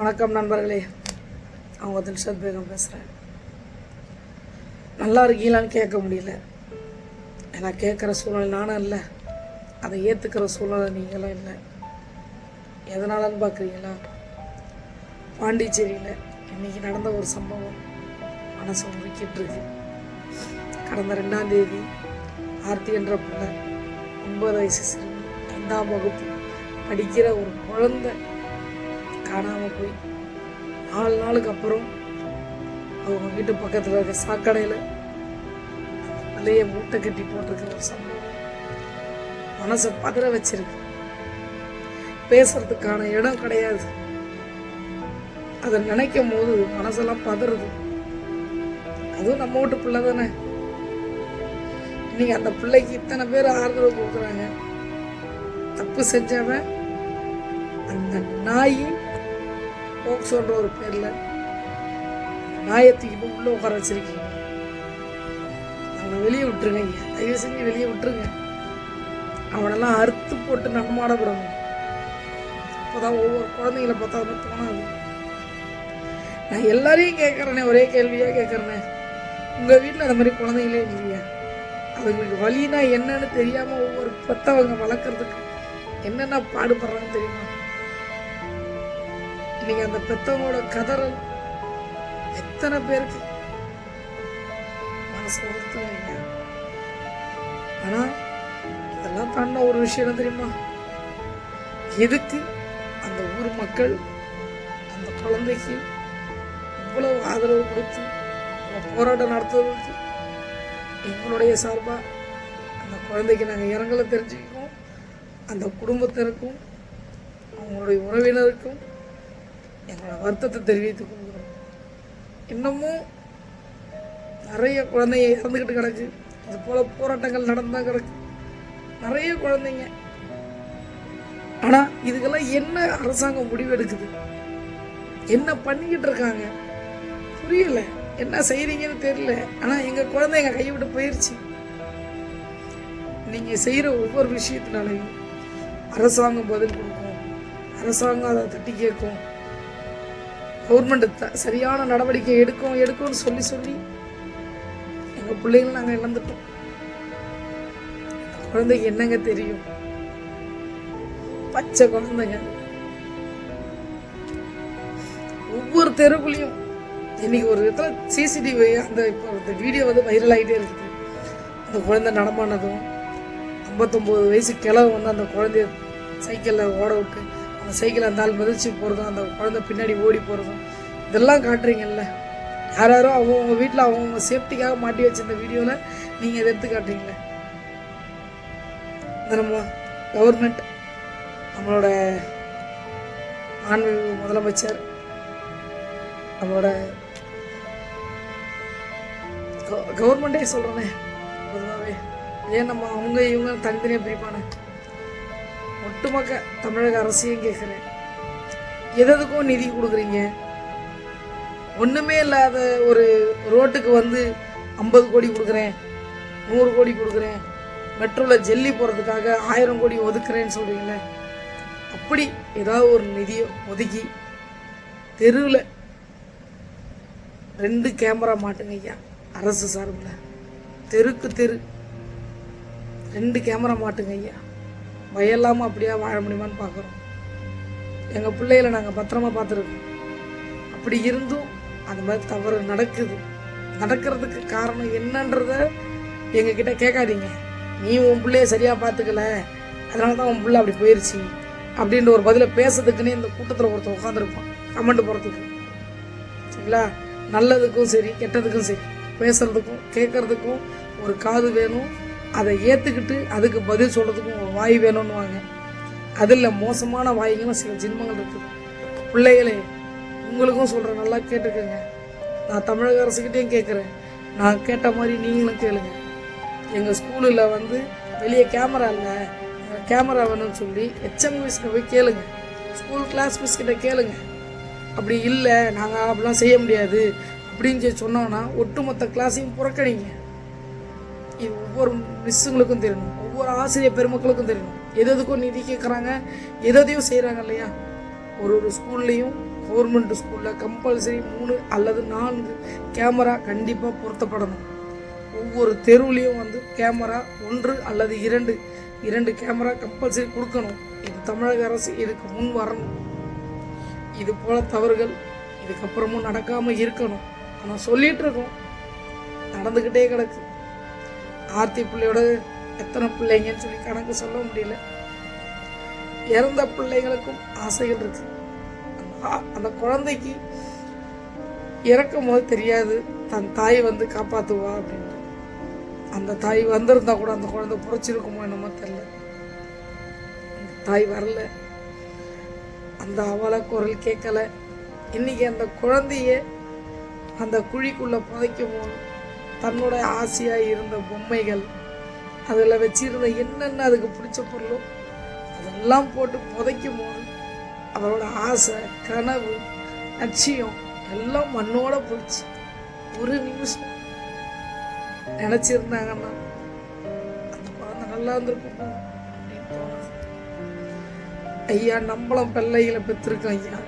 வணக்கம் நண்பர்களே. அவங்க தில்ஷத் பேகம் பேசுகிறேன் நல்லா இருக்கீங்களான்னு கேட்க முடியல. ஏன்னா கேட்குற சூழ்நிலை நானும் இல்லை. அதை ஏற்றுக்கிற சூழ்நிலை நீங்களும் இல்லை. எதனாலன்னு பார்க்குறீங்களா பாண்டிச்சேரியில் இன்றைக்கி நடந்த ஒரு சம்பவம் மனசு உருக்கிட்டு கடந்த ரெண்டாம் தேதி ஆர்த்தி என்ற பிள்ளை ஒன்பது வயசு சிறுமி ஐந்தாம் வகுப்பு படிக்கிற ஒரு குழந்தை காணாமல் போய் நாலு நாளுக்கு அப்புறம் அவங்க வீட்டு பக்கத்தில் இருக்க சாக்கடையில் பிள்ளைய மூட்டை கட்டி போட்டிருக்கிற ஒரு சம்பவம். மனசை பதற வச்சிருக்கு. பேசுறதுக்கான இடம் கிடையாது. அதை நினைக்கும் போது மனசெல்லாம் பதறுது. அதுவும் நம்ம வீட்டு பிள்ளை தானே. இன்னைக்கு அந்த பிள்ளைக்கு இத்தனை பேர் ஆதரவு கொடுக்குறாங்க. தப்பு செஞ்சவன் அந்த நாய் போக்சோன்ற ஒரு பேரில். நாயத்துக்கு இப்போ உள்ள உட்கார வச்சிருக்கீங்க. அவனை வெளியே விட்டுருங்க ஐயா தயவு செஞ்சு வெளியே விட்டுருங்க. அவனெல்லாம் அறுத்து போட்டு நடமாட விடணும் அப்போதான் ஒவ்வொரு குழந்தைங்கள பார்த்தா அது தோணாது. நான் எல்லாரையும் கேட்குறேனே ஒரே கேள்வியாக கேட்குறேனே. உங்கள் வீட்டில் அந்த மாதிரி குழந்தைங்களே இல்லையா? அவங்களுக்கு வழினா என்னன்னு தெரியாமல் ஒவ்வொரு பெத்தவங்க வளர்க்குறதுக்கு என்னென்ன பாடுபடுறாங்கன்னு தெரியுமா? இன்னைக்கு அந்த பெத்தவங்களோட கதறல் எத்தனை பேருக்கு மனசு வருத்தம் ஆனா இதெல்லாம் தாண்ட ஒரு விஷயம் என்ன தெரியுமா? எதுக்கு அந்த ஊர் மக்கள் அந்த குழந்தைக்கு இவ்வளவு ஆதரவு கொடுத்து போராட்டம் நடத்துவதற்கு எங்களுடைய சார்பா? அந்த குழந்தைக்கு நாங்கள் இரங்கலை தெரிஞ்சுக்கிறோம் அந்த குடும்பத்தினருக்கும் அவங்களுடைய உறவினருக்கும் எங்களோட வருத்தத்தை தெரிவித்துக் கொள்கிறோம். இன்னமும் நிறைய குழந்தைங்க இறந்துக்கிட்டு கிடக்கு. அது போல் போராட்டங்கள் நடந்தா கிடக்கு. நிறைய குழந்தைங்க. ஆனால் இதுக்கெல்லாம் என்ன அரசாங்கம் முடிவு எடுக்குது என்ன பண்ணிக்கிட்டு இருக்காங்க? புரியல. என்ன செய்கிறீங்கன்னு தெரியல. ஆனால் எங்கள் குழந்தை எங்கள் கையை விட்டு போயிடுச்சு நீங்கள் செய்கிற ஒவ்வொரு விஷயத்தினாலையும் அரசாங்கம் பதில் கொடுக்கும். அரசாங்கம் அதை தட்டி கேட்கும். கவர்மெண்ட் சரியான நடவடிக்கை எடுக்கும் எடுக்கும்னு சொல்லி சொல்லி எங்கள் பிள்ளைங்களை நாங்கள் இழந்துட்டோம். குழந்தைக்கு என்னங்க தெரியும்? பச்சை குழந்தைங்க. ஒவ்வொரு தெருக்குள்ளேயும் இன்னைக்கு ஒரு இடத்துல சிசிடிவி அந்த இப்போ அந்த வீடியோ வந்து வைரல் ஆகிட்டே இருக்குது. அந்த குழந்தை நடமானதும் ஐம்பத்தொம்போது வயசு கிழவு வந்து அந்த குழந்தைய சைக்கிளில் ஓட விட்டு அந்த சைக்கிள் அந்த ஆள் மிதிச்சு போகிறதும் அந்த குழந்தை பின்னாடி ஓடி போகிறதும் இதெல்லாம் காட்டுறீங்கல்ல? யார் யாரோ அவங்கவுங்க வீட்டில் அவங்கவுங்க சேஃப்டிக்காக மாட்டி வச்சிருந்த வீடியோவில் நீங்கள் இதை எடுத்து காட்டுறீங்களே? நம்ம கவர்மெண்ட் நம்மளோட ஆன்மீக முதலமைச்சர் நம்மளோட கவர்மெண்ட்டே சொல்கிறேனே பொதுவாகவே ஏன் நம்ம அவங்க இவங்க தனித்தனியாக பிரிப்பானே? ஒட்டுமொக்க தமிழக அரசையும் கேட்குறேன் எதுக்கும் நிதி கொடுக்குறீங்க? ஒன்றுமே இல்லாத ஒரு ரோட்டுக்கு வந்து ஐம்பது கோடி கொடுக்குறேன் நூறு கோடி கொடுக்குறேன் மெட்ரோவில் ஜெல்லி போகிறதுக்காக ஆயிரம் கோடி ஒதுக்குறேன்னு சொல்கிறீங்களே அப்படி ஏதாவது ஒரு நிதியை ஒதுக்கி தெருவில் ரெண்டு கேமரா மாட்டுங்க ஐயா அரசு சார்பில். தெருக்கு தெரு ரெண்டு கேமரா மாட்டுங்க ஐயா. பயம் இல்லாமல் அப்படியே வாழ முடியுமான்னு பார்க்குறோம். எங்கள் பிள்ளைகளை நாங்கள் பத்திரமா பார்த்துருக்கோம். அப்படி இருந்தும் அந்த மாதிரி தவறு நடக்குது. நடக்கிறதுக்கு காரணம் என்னன்றத எங்ககிட்ட கேட்காதீங்க. நீ உன் பிள்ளைய சரியாக பார்த்துக்கல. அதனால தான் உன் பிள்ளை அப்படி போயிடுச்சு அப்படின்ற ஒரு பதிலை பேசுறதுக்குன்னே இந்த கூட்டத்தில் ஒருத்தர் உட்காந்துருப்பான் கமெண்ட் போகிறதுக்கு சரிங்களா? நல்லதுக்கும் சரி கெட்டதுக்கும் சரி. பேசுறதுக்கும் கேட்கறதுக்கும் ஒரு காது வேணும். அதை ஏற்றுக்கிட்டு அதுக்கு பதில் சொல்கிறதுக்கும் ஒரு வாய் வேணும்னுவாங்க. அதில் மோசமான வாய்களும் சில ஜென்மங்கள் இருக்குது பிள்ளைகளே உங்களுக்கும் சொல்கிறேன் நல்லா கேட்டுக்கோங்க. நான் தமிழக அரசுக்கிட்டேயும் கேட்குறேன் நான் கேட்ட மாதிரி நீங்களும் கேளுங்க. எங்கள் ஸ்கூலில் வந்து வெளியே கேமரா இல்லை. கேமரா வேணும்னு சொல்லி ஹெச்எம் மிஸ்கிட்ட போய் கேளுங்க. ஸ்கூல் கிளாஸ் மிஸ்கிட்ட கேளுங்க. அப்படி இல்லை நாங்கள் அப்படிலாம் செய்ய முடியாது. அப்படின்னு சொல்லி சொன்னோன்னா ஒட்டுமொத்த கிளாஸையும் புறக்கணிங்க. இது ஒவ்வொரு மிஸ்ஸுங்களுக்கும் தெரியணும். ஒவ்வொரு ஆசிரியர் பெருமக்களுக்கும் தெரியணும். எது எதுக்கும் நிதி கேட்குறாங்க எதையும் செய்கிறாங்க இல்லையா? ஒரு ஒரு ஸ்கூல்லையும் கவர்மெண்ட் ஸ்கூலில் கம்பல்சரி மூணு அல்லது நான்கு கேமரா கண்டிப்பாக பொருத்தப்படணும். ஒவ்வொரு தெருவுலேயும் வந்து கேமரா ஒன்று அல்லது இரண்டு இரண்டு கேமரா கம்பல்சரி கொடுக்கணும். இது தமிழக அரசு இதுக்கு முன் வரணும். இது போல தவறுகள் இதுக்கப்புறமும் நடக்காமல் இருக்கணும். ஆனால் சொல்லிகிட்டு இருக்கோம். நடந்துக்கிட்டே கிடக்கு. ஆர்த்தி பிள்ளையோட எத்தனை பிள்ளைங்கன்னு சொல்லி கணக்கு சொல்ல முடியல. இறந்த பிள்ளைகளுக்கும் ஆசைகள் இருக்கு. அந்த குழந்தைக்கு இறக்கும் போது தெரியாது தன் தாய் வந்து காப்பாற்றுவா அப்படின்ட்டு அந்த தாய் வந்திருந்தா கூட அந்த குழந்தை புழைச்சிருக்குமோ என்னமோ தெரில அந்த தாய் வரல. அந்த அவல குரல் கேட்கல. இன்னைக்கு அந்த குழந்தைய அந்த குழிக்குள்ளே புதைக்கும் போது தன்னோட ஆசையாக இருந்த பொம்மைகள் அதில் வச்சிருந்த என்னென்ன அதுக்கு பிடிச்ச பொருளோ அதெல்லாம் போட்டு புதைக்கும் போது அதோட ஆசை கனவு லட்சியம் எல்லாம் மண்ணோட போயிடுச்சு. ஒரு நிமிஷம் நினச்சிருந்தாங்கன்னா அந்த குழந்தை நல்லா இருந்திருக்கும் அப்படின்னு தோணுது. ஐயா நம்மளும் பிள்ளைகளை பெற்றிருக்கோம் ஐயா.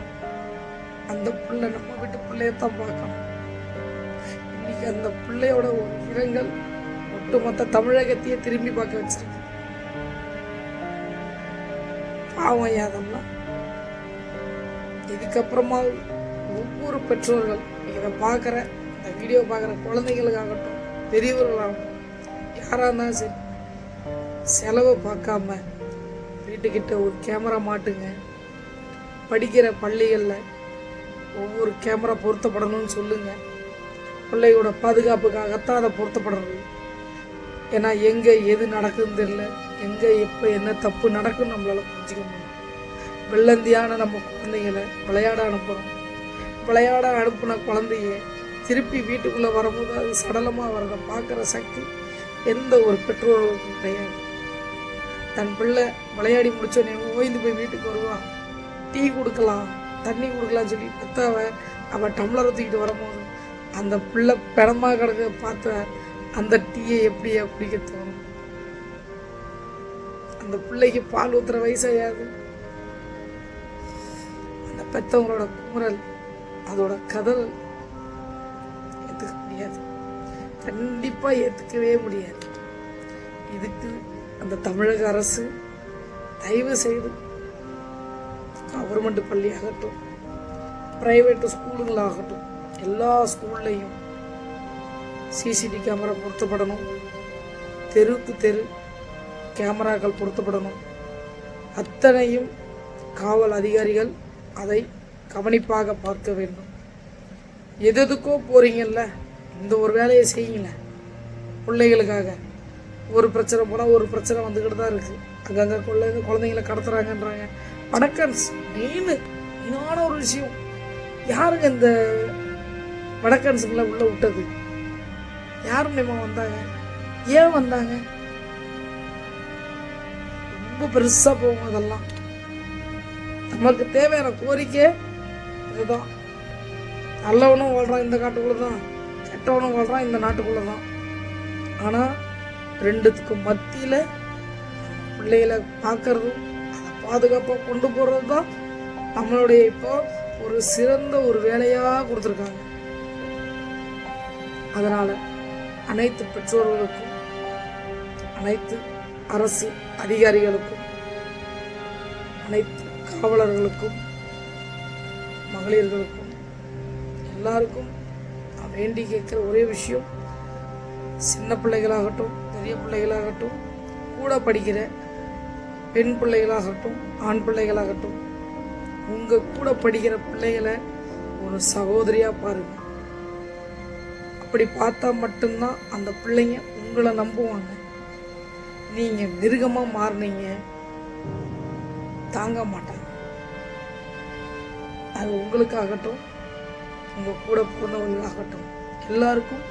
அந்த பிள்ளை நம்ம வீட்டு பிள்ளையத்தான் பார்க்கணும். அந்த பிள்ளையோட ஒரு இரங்கல் ஒட்டுமொத்த தமிழகத்தையே திரும்பி பார்க்க வச்சிருக்கு. பாவம் யாதம்னா இதுக்கப்புறமா ஒவ்வொரு பெற்றோர்கள் இதை பார்க்குற இந்த வீடியோ பார்க்குற குழந்தைகளுக்காகட்டும் பெரியவர்களாகட்டும் யாராக இருந்தாலும் சரி செலவை பார்க்காம வீட்டுக்கிட்ட ஒரு கேமரா மாட்டுங்க. படிக்கிற பள்ளிகளில் ஒவ்வொரு கேமரா பொருத்தப்படணும்னு சொல்லுங்கள் பிள்ளையோட பாதுகாப்புக்காகத்தான் அதை பொருத்தப்படுறது. ஏன்னா எங்கே எது நடக்குதுன்னு தெரியல. எங்கே எப்போ என்ன தப்பு நடக்குன்னு நம்மளால புரிஞ்சிக்க முடியும் வெள்ளந்தியான நம்ம குழந்தைங்களை விளையாட அனுப்புகிறோம் விளையாட அனுப்புன குழந்தைய திருப்பி வீட்டுக்குள்ளே வரும்போது அது சடலமாக வரதை பார்க்குற சக்தி எந்த ஒரு பெற்றோர்களுக்கும் கிடையாது. தன் பிள்ளை விளையாடி முடிச்சோடனே ஓய்ந்து போய் வீட்டுக்கு வருவான் டீ கொடுக்கலாம் தண்ணி கொடுக்கலாம்னு சொல்லி பெத்தவ அவள் டம்ளரை தூக்கிட்டு வரும்போது அந்த பிள்ளை பிணமாக கிடக்க பார்த்த அந்த டீயை எப்படி குடிக்க தோணும் அந்த பிள்ளைக்கு பால் ஊத்துற வயசாயாது அந்த பெத்தவங்களோட குமுறல் அதோட கதல் ஏற்றுக்க முடியாது. கண்டிப்பாக ஏற்றுக்கவே முடியாது. இதுக்கு அந்த தமிழக அரசு தயவு செய்து கவர்மெண்ட் பள்ளி ஆகட்டும் ப்ரைவேட்டு ஸ்கூலுங்களாகட்டும் எல்லா ஸ்கூல்லையும் சிசிடி கேமரா பொருத்தப்படணும். தெருக்கு தெரு கேமராக்கள் பொருத்தப்படணும். அத்தனையும் காவல் அதிகாரிகள் அதை கவனிப்பாக பார்க்க வேண்டும். எது எதுக்கோ போகிறீங்கல்ல இந்த ஒரு வேலையை செய்யுங்களேன் பிள்ளைகளுக்காக. ஒரு பிரச்சனை போனால் ஒரு பிரச்சனை வந்துக்கிட்டு தான் இருக்குது அங்கங்கே குழந்தை குழந்தைங்களை கடத்துறாங்கன்றாங்க. வணக்கம் மெயின் இனான ஒரு விஷயம். யாருங்க இந்த வடக்கன்சுங்களை உள்ளே விட்டது. யார் மூலியமா வந்தாங்க? ஏன் வந்தாங்க? ரொம்ப பெருசாக போகும் அதெல்லாம். நமக்கு தேவையான கோரிக்கை இதுதான் நல்லவனும் வாழ்கிறான் இந்த காட்டுக்குள்ளே தான் கெட்டவனும் வாழ்கிறான் இந்த நாட்டுக்குள்ளே தான் ஆனால் ரெண்டுத்துக்கும் மத்தியில் பிள்ளைகளை பார்க்கறதும் அதை பாதுகாப்பாக கொண்டு போகிறது தான் நம்மளுடைய இப்போ ஒரு சிறந்த ஒரு வேலையாக கொடுத்துருக்காங்க. அதனால் அனைத்து பெற்றோர்களுக்கும் அனைத்து அரசு அதிகாரிகளுக்கும் அனைத்து காவலர்களுக்கும் மகளிர்களுக்கும் எல்லாருக்கும் நான் வேண்டி கேட்குற ஒரே விஷயம் சின்ன பிள்ளைகளாகட்டும் பெரிய பிள்ளைகளாகட்டும் கூட படிக்கிற பெண் பிள்ளைகளாகட்டும் ஆண் பிள்ளைகளாகட்டும் உங்கள் கூட படிக்கிற பிள்ளைகளை ஒரு சகோதரியாக பாருங்கள் அப்படி பார்த்தா மட்டும்தான் அந்த பிள்ளைங்க உங்களை நம்புவாங்க. நீங்கள் மிருகமாக மாறுனீங்க தாங்க மாட்டாங்க. அது உங்களுக்காகட்டும் உங்கள் கூட பிறந்தவங்களுக்காகட்டும் எல்லாருக்கும்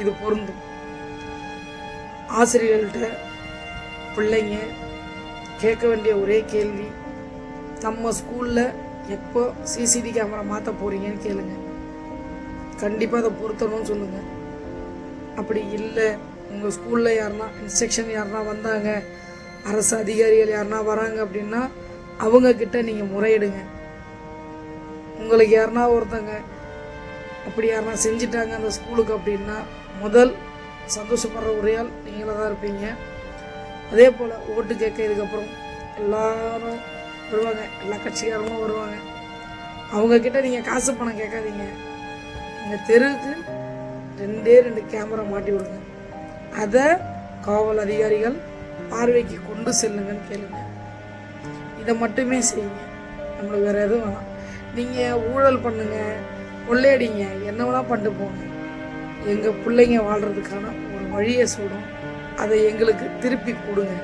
இது பொருந்தும். ஆசிரியர்கள்ட்ட பிள்ளைங்க கேட்க வேண்டிய ஒரே கேள்வி நம்ம ஸ்கூலில் எப்போ சிசிடி கேமரா மாற்ற போகிறீங்கன்னு கேளுங்க. கண்டிப்பாக அதை பொருத்தணும்னு சொல்லுங்கள் அப்படி இல்லை உங்கள் ஸ்கூலில் யாருன்னா இன்ஸ்ட்ரக்ஷன் யாருன்னா வந்தாங்க அரசு அதிகாரிகள் யாருனா வராங்க அப்படின்னா அவங்கக்கிட்ட நீங்கள் முறையிடுங்க. உங்களுக்கு யாருனா ஒருத்தங்க அப்படி யாருனா செஞ்சிட்டாங்க அந்த ஸ்கூலுக்கு அப்படின்னா முதல் சந்தோஷப்படுற ஒரே ஆள் நீங்களாக தான் இருப்பீங்க. அதே போல் ஓட்டு கேட்க இதுக்கப்புறம் எல்லாரும் வருவாங்க எல்லா கட்சிக்காரங்களும் வருவாங்க. அவங்கக்கிட்ட நீங்கள் காசு பணம் கேட்காதீங்க. எங்கள் தெருவுக்கு ரெண்டே ரெண்டு கேமரா மாட்டி விடுங்க. அதை காவல் அதிகாரிகள் பார்வைக்கு கொண்டு செல்லுங்கன்னு கேளுங்க. இதை மட்டுமே செய்யுங்க. நம்மளுக்கு வேறு எதுவும் வேணாம். நீங்கள் ஊழல் பண்ணுங்கள் கொள்ளையடிங்க என்ன வேணால் பண்ணிட்டு போங்க. எங்கள் பிள்ளைங்க வாழ்கிறதுக்கான ஒரு வழியை சொல்கிறோம் அதை எங்களுக்கு திருப்பி கொடுங்க.